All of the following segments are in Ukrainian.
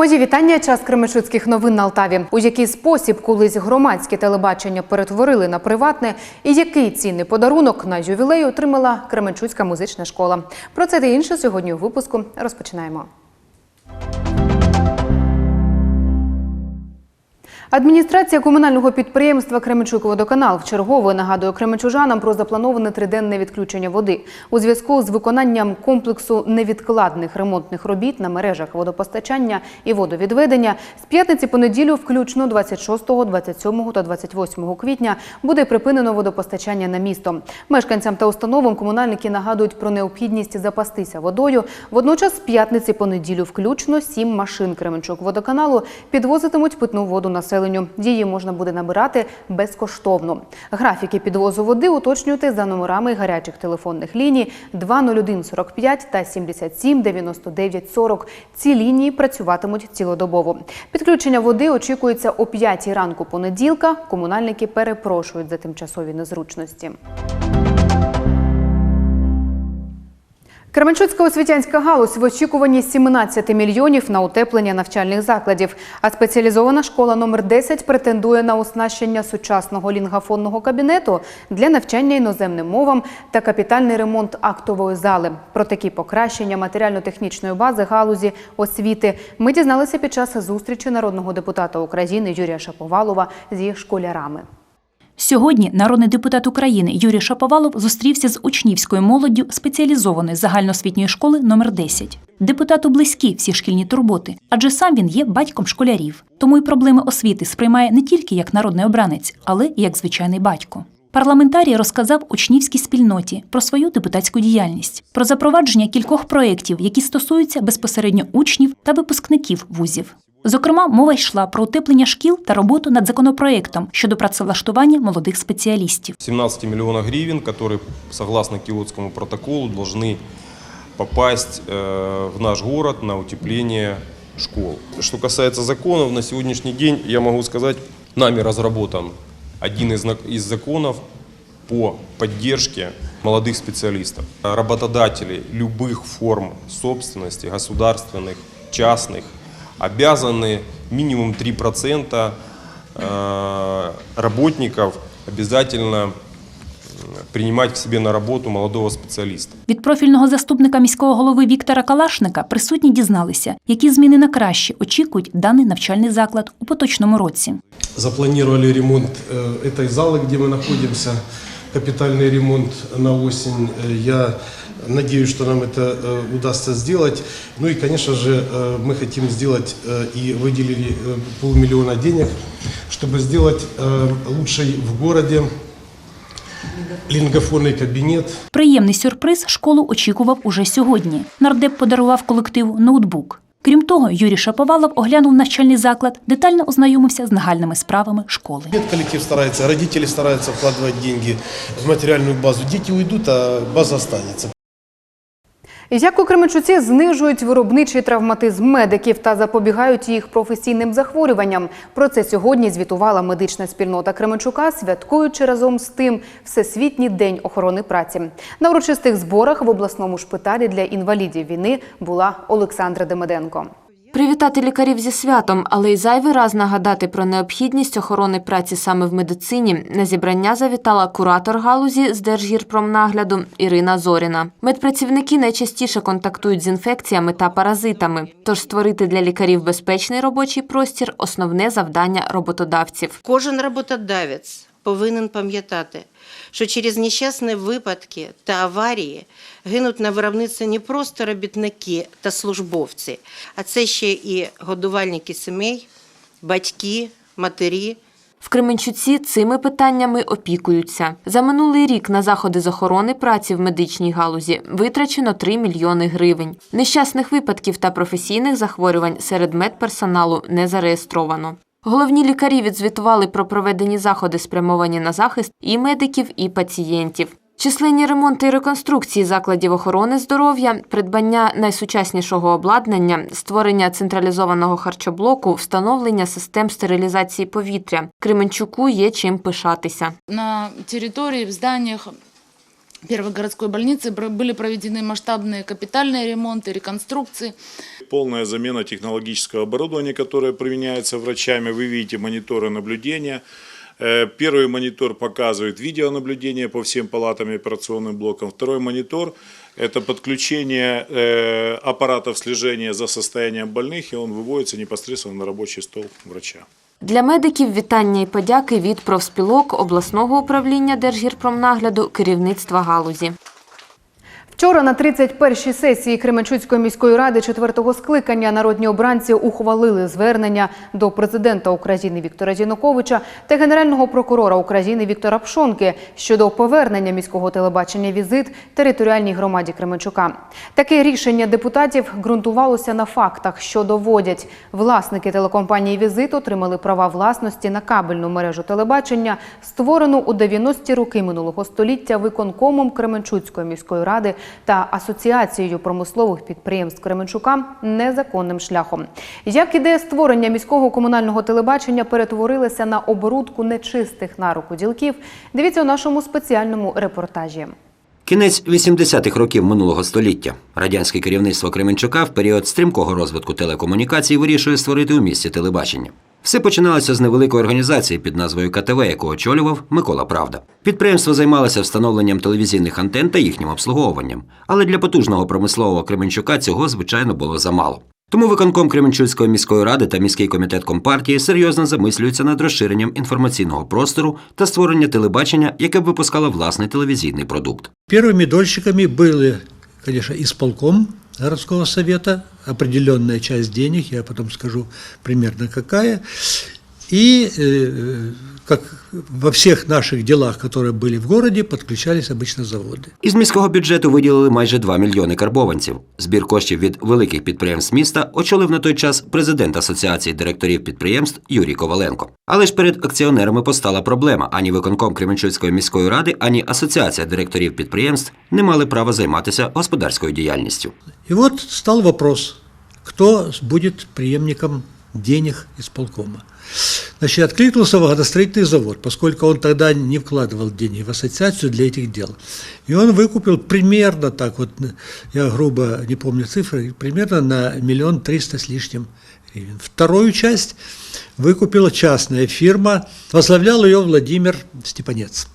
Мої вітання. Час кременчуцьких новин на Алтаві. У який спосіб колись громадське телебачення перетворили на приватне, і який цінний подарунок на ювілей отримала Кременчуцька музична школа. Про це та інше сьогодні у випуску розпочинаємо. Адміністрація комунального підприємства Кременчук-Водоканал вчергове нагадує кременчужанам про заплановане триденне відключення води у зв'язку з виконанням комплексу невідкладних ремонтних робіт на мережах водопостачання і водовідведення. З п'ятниці по неділю, включно 26, 27 та 28 квітня, буде припинено водопостачання на місто. Мешканцям та установам комунальники нагадують про необхідність запастися водою. Водночас з п'ятниці по неділю, включно сім машин Кременчук-Водоканалу підвозитимуть питну воду населенню. Її можна буде набирати безкоштовно. Графіки підвозу води уточнюйте за номерами гарячих телефонних ліній 201 45 та 77 99 40. Ці лінії працюватимуть цілодобово. Підключення води очікується о 5 ранку понеділка. Комунальники перепрошують за тимчасові незручності. Кременчуцька освітянська галузь в очікуванні 17 мільйонів на утеплення навчальних закладів. А спеціалізована школа номер 10 претендує на оснащення сучасного лінгафонного кабінету для навчання іноземним мовам та капітальний ремонт актової зали. Про такі покращення матеріально-технічної бази галузі освіти ми дізналися під час зустрічі народного депутата України Юрія Шаповалова зі школярами. Сьогодні народний депутат України Юрій Шаповалов зустрівся з учнівською молоддю спеціалізованої загальноосвітньої школи номер 10 Депутату близькі всі шкільні турботи, адже сам він є батьком школярів. Тому й проблеми освіти сприймає не тільки як народний обранець, але й як звичайний батько. Парламентарій розказав учнівській спільноті про свою депутатську діяльність, про запровадження кількох проєктів, які стосуються безпосередньо учнів та випускників вузів. Зокрема, мова йшла про утеплення шкіл та роботу над законопроектом щодо працевлаштування молодих спеціалістів. 17 миллионов гривен, которые, согласно Киотскому протоколу, должны попасть э, в наш город на утепление школ. Что касается законов, на сегодняшний день, я могу сказать, нами разработан один из, на- из законов по поддержке молодых специалистов. Работодатели любых форм собственности, государственных, частных, обязаны минимум 3% э, работников обязательно м, принимать к себе на работу молодого специалиста. Від профільного заступника міського голови Віктора Калашника присутні дізналися, які зміни на краще очікують даний навчальний заклад у поточному році. Запланировали ремонт э, этой залы, где мы находимся, капитальный ремонт на осень. Э, Я надеюсь, что нам это э, удастся сделать. Ну и, конечно же, э, мы хотим сделать э, и выделили э, полмиллиона денег, чтобы сделать э, лучший в городе лингофонный кабинет, Приємний сюрприз школу очікував уже сьогодні. Нардеп подарував колективу ноутбук. Крім того, Юрій Шаповалов оглянув навчальний заклад, детально ознайомився з нагальними справами школи. Нет, коллектив старается, родители стараются вкладывать деньги в материальную базу. Дети уйдут, а база останется. Як у Кременчуці знижують виробничий травматизм медиків та запобігають їх професійним захворюванням. Про це сьогодні звітувала медична спільнота Кременчука, святкуючи разом з тим Всесвітній день охорони праці. На урочистих зборах в обласному шпиталі для інвалідів війни була Олександра Демеденко. Привітати лікарів зі святом, але й зайвий раз нагадати про необхідність охорони праці саме в медицині. На зібрання завітала куратор галузі з Держгірпромнагляду Ірина Зоріна. Медпрацівники найчастіше контактують з інфекціями та паразитами. Тож створити для лікарів безпечний робочий простір основне завдання роботодавців. Кожен роботодавець повинен пам'ятати, що через нещасні випадки та аварії гинуть на виробництві не просто робітники та службовці, а це ще і годувальники сімей, батьки, матері. В Кременчуці цими питаннями опікуються. За минулий рік на заходи з охорони праці в медичній галузі витрачено 3 мільйони гривень. Нещасних випадків та професійних захворювань серед медперсоналу не зареєстровано. Головні лікарі відзвітували про проведені заходи, спрямовані на захист і медиків, і пацієнтів. Численні ремонти і реконструкції закладів охорони здоров'я, придбання найсучаснішого обладнання, створення централізованого харчоблоку, встановлення систем стерилізації повітря. Кременчуку є чим пишатися. на территории, в зданиях первой городской больницы были проведены масштабные капитальные ремонты, реконструкции. Полная замена технологического оборудования, которое применяется врачами. Вы видите мониторы наблюдения. Э, Первый монитор показывает видеонаблюдение по всем палатам и операционным блокам. Второй монитор – это подключение э, аппаратов слежения за состоянием больных, и он выводится непосредственно на рабочий стол врача. Для медиків вітання і подяки від профспілок обласного управління Держгірпромнагляду, керівництва галузі. Вчора на 31-й сесії Кременчуцької міської ради четвертого скликання народні обранці ухвалили звернення до президента України Віктора Януковича та генерального прокурора України Віктора Пшонки щодо повернення міського телебачення візит територіальній громаді Кременчука. Таке рішення депутатів ґрунтувалося на фактах, що доводять власники телекомпанії Візит отримали права власності на кабельну мережу телебачення, створену у 90-ті роки минулого століття виконкомом Кременчуцької міської ради та асоціацією промислових підприємств Кременчука незаконним шляхом. Як ідея створення міського комунального телебачення перетворилася на оборудку нечистих на руку ділків, дивіться у нашому спеціальному репортажі. Кінець 80-х років минулого століття. Радянське керівництво Кременчука в період стрімкого розвитку телекомунікацій вирішує створити у місті телебачення. Все починалося з невеликої організації під назвою КТВ, яку очолював Микола Правда. Підприємство займалося встановленням телевізійних антен та їхнім обслуговуванням, але для потужного промислового Кременчука цього звичайно було замало. Тому виконком Кременчуцької міської ради та міський комітет компартії серйозно замислюються над розширенням інформаційного простору та створення телебачення, яке б випускало власний телевізійний продукт. Первыми дольщиками были, конечно, исполком городского совета, определенная часть денег, я потом скажу примерно какая, и э, как во всех наших делах, которые были в городе, подключались обычно заводы. Із міського бюджету виділили майже 2 мільйони карбованців. Збір коштів від великих підприємств міста очолив на той час президент Асоціації директорів підприємств Юрій Коваленко. Але ж перед акціонерами постала проблема: ані виконком Кременчуцької міської ради, ані Асоціація директорів підприємств не мали права займатися господарською діяльністю. И вот стал вопрос, кто будет преемником денег исполкома. Значит, откликнулся водостроительный завод, поскольку он тогда не вкладывал деньги в ассоциацию для этих дел. И он выкупил примерно так вот, я грубо не помню цифры, примерно на миллион триста с лишним гривен. Вторую часть выкупила частная фирма, возглавлял ее Владимир Степанец.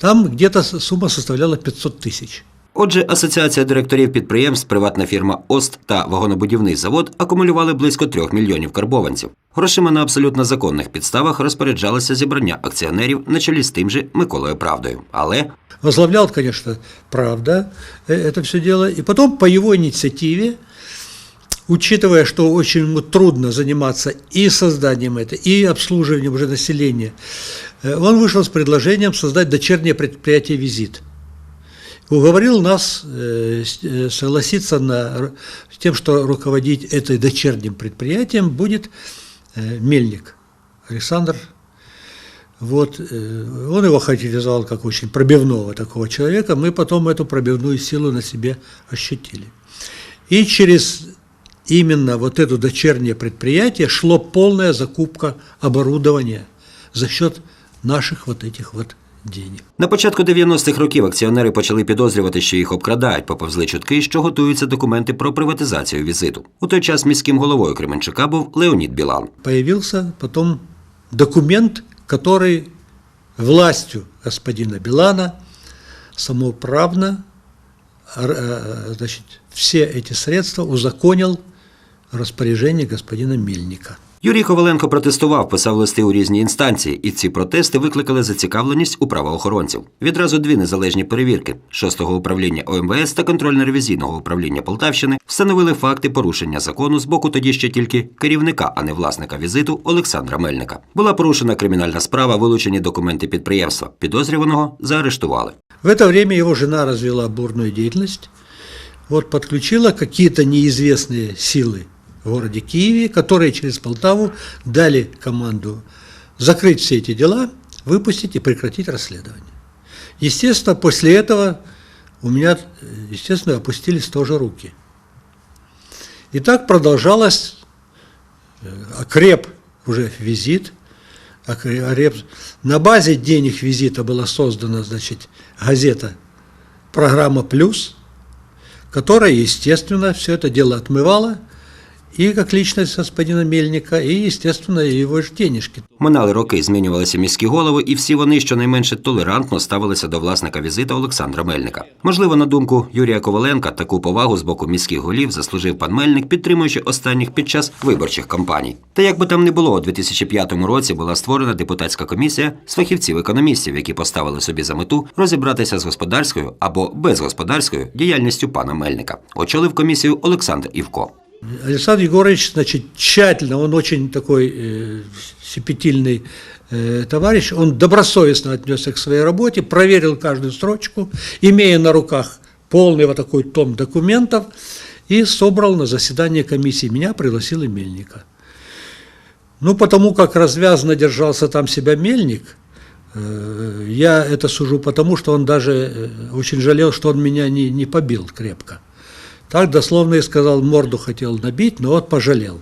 Там где-то сумма составляла 500 тысяч. Отже, Асоціація директорів підприємств, приватна фірма ОСТ та вагонобудівний завод акумулювали близько 3 мільйонів карбованців. Грошима на абсолютно законних підставах розпоряджалося зібрання акціонерів на чолі з тим же Миколою Правдою. Але Возглавлял, конечно, правда э, это все дело. И потом по его инициативе, учитывая, что очень ему трудно заниматься и созданием это, и обслуживанием уже населения, э, он вышел с предложением создать дочернее предприятие «Визит». Уговорил нас э, э, согласиться на, с тем, что руководить этой дочерним предприятием будет э, Мельник Александр вот, он его характеризовал как очень пробивного такого человека, мы потом эту пробивную силу на себе ощутили. И через именно вот это дочернее предприятие шло полная закупка оборудования за счет наших вот этих вот денег. на початку 90-х років акціонери почали підозрювати, що їх обкрадають, поповзли чутки, що готуються документи про приватизацію візиту. У той час міським головою Кременчука був Леонід Білан. Появился потом документ, который властью господина Билана самоуправно р- э, значит, все эти средства узаконил распоряжение господина Мельника. Юрій Коваленко протестував, писав листи у різні інстанції, і ці протести викликали зацікавленість у правоохоронців. Відразу дві незалежні перевірки 6-го управління ОМВС та контрольно-ревізійного управління Полтавщини встановили факти порушення закону з боку тоді ще тільки керівника, а не власника візиту Олександра Мельника. Була порушена кримінальна справа, вилучені документи підприємства. Підозрюваного заарештували. В это время его жена развела бурную деятельность, вот подключила какие-то неизвестные силы в городе Киеве, которые через Полтаву дали команду закрыть все эти дела, выпустить и прекратить расследование. Естественно, после этого у меня, естественно, опустились тоже руки. И так продолжалось, э, окреп уже визит, окре- окреп. На базе денег визита была создана, значит, газета программа «Плюс», которая, естественно, все это дело отмывала и как личность господина Мельника, и, естественно, его же денежки. Минали роки, змінювалися міські голови, і всі вони щонайменше толерантно ставилися до власника візита Олександра Мельника. Можливо, на думку Юрія Коваленка, таку повагу з боку міських голів заслужив пан Мельник, підтримуючи останніх під час виборчих кампаній. Та як би там не було, у 2005 році була створена депутатська комісія з фахівців-економістів, які поставили собі за мету розібратися з господарською або безгосподарською діяльністю пана Мельника. Очолив комісію Олександр Івко. Александр Егорович, значит, тщательно, он очень такой э, щепетильный э, товарищ, он добросовестно отнесся к своей работе, проверил каждую строчку, имея на руках полный вот такой том документов, и собрал на заседание комиссии. Меня пригласил и Мельника. Ну, потому как развязно держался там себя Мельник, э, я это сужу потому, что он даже э, очень жалел, что он меня не, не побил крепко. Так дословно и сказал, морду хотел набить, но вот пожалел.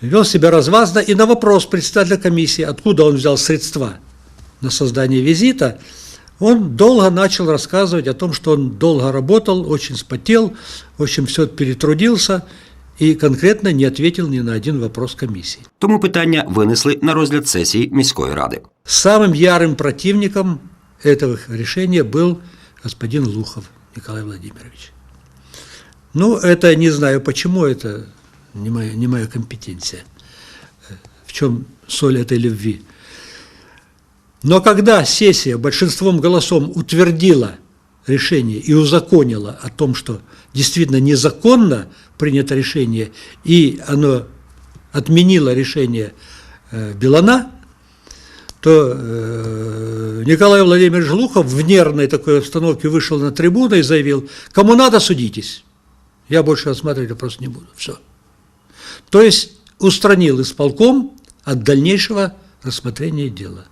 Вел себя развазно, и на вопрос председателя комиссии, откуда он взял средства на создание визита, он долго начал рассказывать о том, что он долго работал, очень спотел, в общем, все перетрудился и конкретно не ответил ни на один вопрос комиссии. Тому питання винесли на розгляд сесії міської ради. Самым ярым противником этого решения был господин Лухов Николай Владимирович. Ну, это не знаю почему, это не моя, не моя компетенция. В чем соль этой любви. Но когда сессия большинством голосом утвердила решение и узаконила о том, что действительно незаконно принято решение, и оно отменило решение э, Белана, то э, Николай Владимирович Глухов в нервной такой обстановке вышел на трибуну и заявил, кому надо, судитесь. Я больше осматривать вопрос не буду. Все. То есть устранил исполком от дальнейшего рассмотрения дела.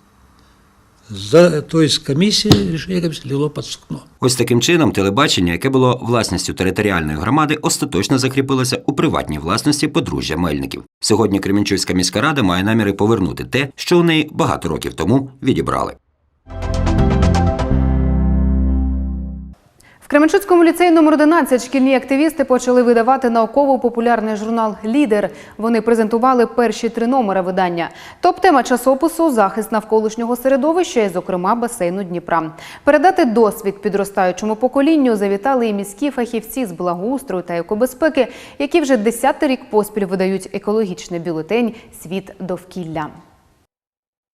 За, то есть комиссия, решение комиссии легло под сукно. Ось таким чином телебачення, яке було власністю територіальної громади, остаточно закріпилося у приватній власності подружжя Мельників. Сьогодні Кременчуцька міська рада має наміри повернути те, що у неї багато років тому відібрали. Кременчуцькому ліцеї номер 11 шкільні активісти почали видавати науково-популярний журнал Лідер. Вони презентували перші три номери видання. Топ-тема часопису захист навколишнього середовища і, зокрема, басейну Дніпра. Передати досвід підростаючому поколінню завітали і міські фахівці з благоустрою та екобезпеки, які вже десятий рік поспіль видають екологічний бюлетень Світ довкілля.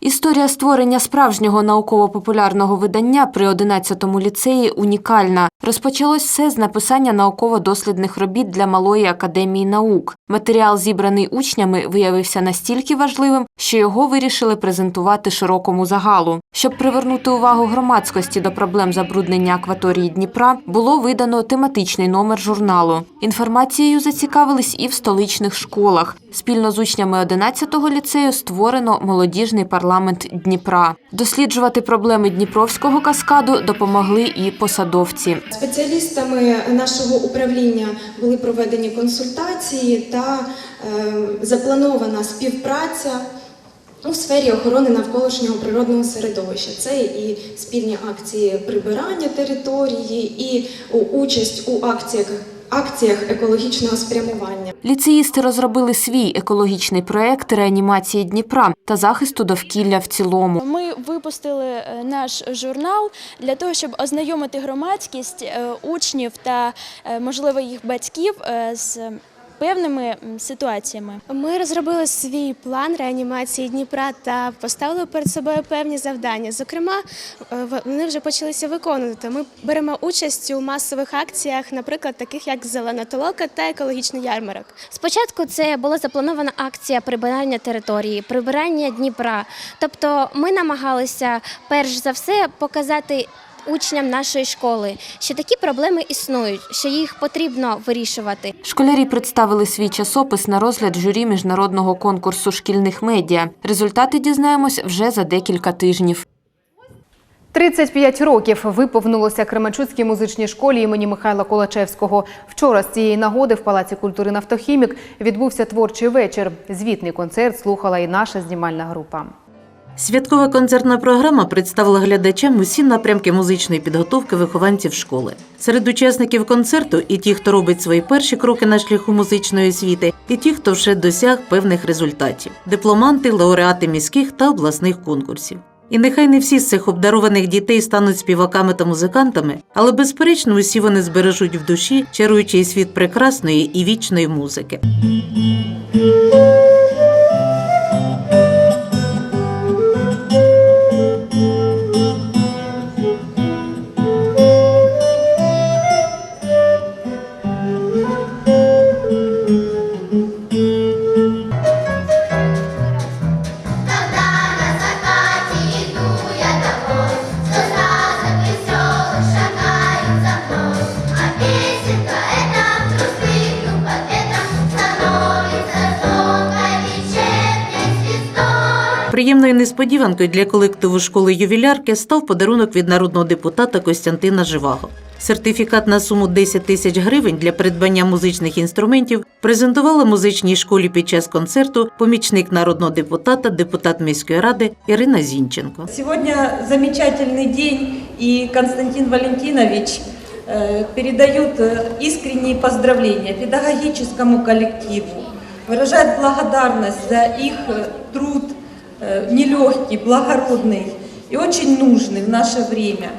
Історія створення справжнього науково-популярного видання при 11-му ліцеї унікальна. Розпочалось все з написання науково-дослідних робіт для Малої академії наук. Матеріал, зібраний учнями, виявився настільки важливим, що його вирішили презентувати широкому загалу. Щоб привернути увагу громадськості до проблем забруднення акваторії Дніпра, було видано тематичний номер журналу. Інформацією зацікавились і в столичних школах. Спільно з учнями 11-го ліцею створено молодіжний парламент Дніпра. Досліджувати проблеми Дніпровського каскаду допомогли і посадовці. Спеціалістами нашого управління були проведені консультації та е, запланована співпраця у сфері охорони навколишнього природного середовища. Це і спільні акції прибирання території, і участь у акціях, акціях екологічного спрямування. Ліцеїсти розробили свій екологічний проект реанімації Дніпра та захисту довкілля в цілому. Ми випустили е, наш журнал для того, щоб ознайомити громадськість, е, учнів та, е, можливо, їх батьків з певними ситуаціями. Ми розробили свій план реанімації Дніпра та поставили перед собою певні завдання. Зокрема, е, в- вони вже почалися виконувати. Ми беремо участь у масових акціях, наприклад, таких як зелена толока та екологічний ярмарок. Спочатку це була запланована акція прибирання території, прибирання Дніпра. Тобто ми намагалися перш за все показати учням нашої школи, що такі проблеми існують, що їх потрібно вирішувати. Школярі представили свій часопис на розгляд журі міжнародного конкурсу шкільних медіа. Результати дізнаємось вже за декілька тижнів. 35 років виповнилося Кременчуцькій музичній школі імені Михайла Колачевського. Вчора з цієї нагоди в Палаці культури «Нафтохімік» відбувся творчий вечір. Звітний концерт слухала і наша знімальна група. Святкова концертна програма представила глядачам усі напрямки музичної підготовки вихованців школи. Серед учасників концерту і ті, хто робить свої перші кроки на шляху музичної освіти, і ті, хто вже досяг певних результатів дипломанти, лауреати міських та обласних конкурсів. І нехай не всі з цих обдарованих дітей стануть співаками та музикантами, але безперечно усі вони збережуть в душі чаруючий світ прекрасної і вічної музики. Приємною несподіванкою для колективу школи ювілярки став подарунок від народного депутата Костянтина Живаго. Сертифікат на суму 10 тисяч гривень для придбання музичних інструментів презентувала музичній школі під час концерту помічник народного депутата, депутат міської ради Ірина Зінченко. Сегодня замечательный день, и Константин Валентинович э, передает э, искренние поздравления педагогическому коллективу, выражает благодарность за их э, труд э, нелегкий, благородный и очень нужный в наше время.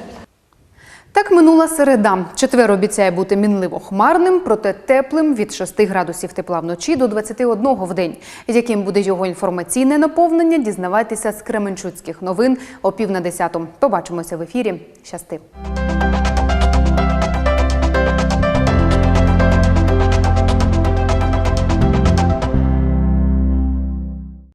Так минула середа. Четвер обіцяє бути мінливо хмарним, проте теплим від 6 градусів тепла вночі до 21 в день. Яким буде його інформаційне наповнення, дізнавайтеся з Кременчуцьких новин о пів на десяту. Побачимося в ефірі. Щасти!